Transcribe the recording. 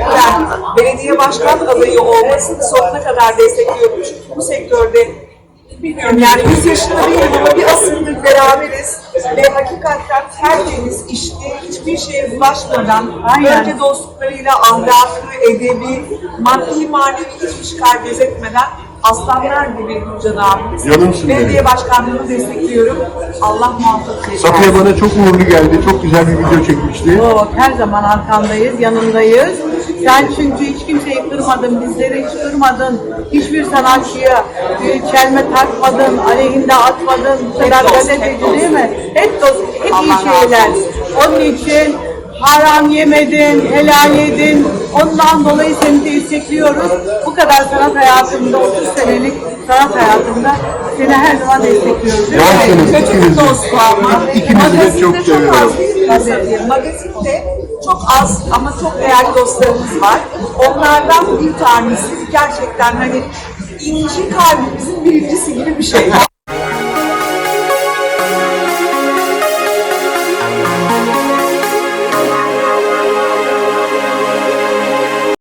yani belediye başkan adayı olmasını sonuna kadar destekliyormuş. Bu sektörde bilmiyorum yani 100 yaşında değilim ama bir asırdır beraberiz ve hakikaten tertemiz işte hiçbir şeye bulaşmadan Aynen. önce dostluklarıyla ahlakı, edebi, maddi manevi hiçbir şey çıkar gözetmeden aslanlar gibi Nurcan abimiz. Canımsın benim. Belediye başkanlığını destekliyorum. Allah muhafaza etsin. Safiye bana çok uğurlu geldi. Çok güzel bir video çekmişti. Yok, her zaman arkandayız, yanındayız. Sen çünkü hiç kimseyi kırmadın, bizleri hiç kırmadın. Hiçbir sanatçıya e, çelme takmadın, aleyhinde atmadın. Bu kadar gazeteci değil mi? Hep dost, hep Allah iyi razı şeyler. Onun için haram yemedin, helal yedin. Ondan dolayı seni destekliyoruz. Bu kadar sanat hayatında, 30 senelik sanat hayatında seni her zaman destekliyoruz. mi? Cansınız ikiniz. İkinizi de Magazinde çok seviyorum. Safiye? Magazinde çok az ama çok değerli dostlarımız var. Onlardan bir tanesi gerçekten hani inci kalbimizin birincisi gibi bir şey.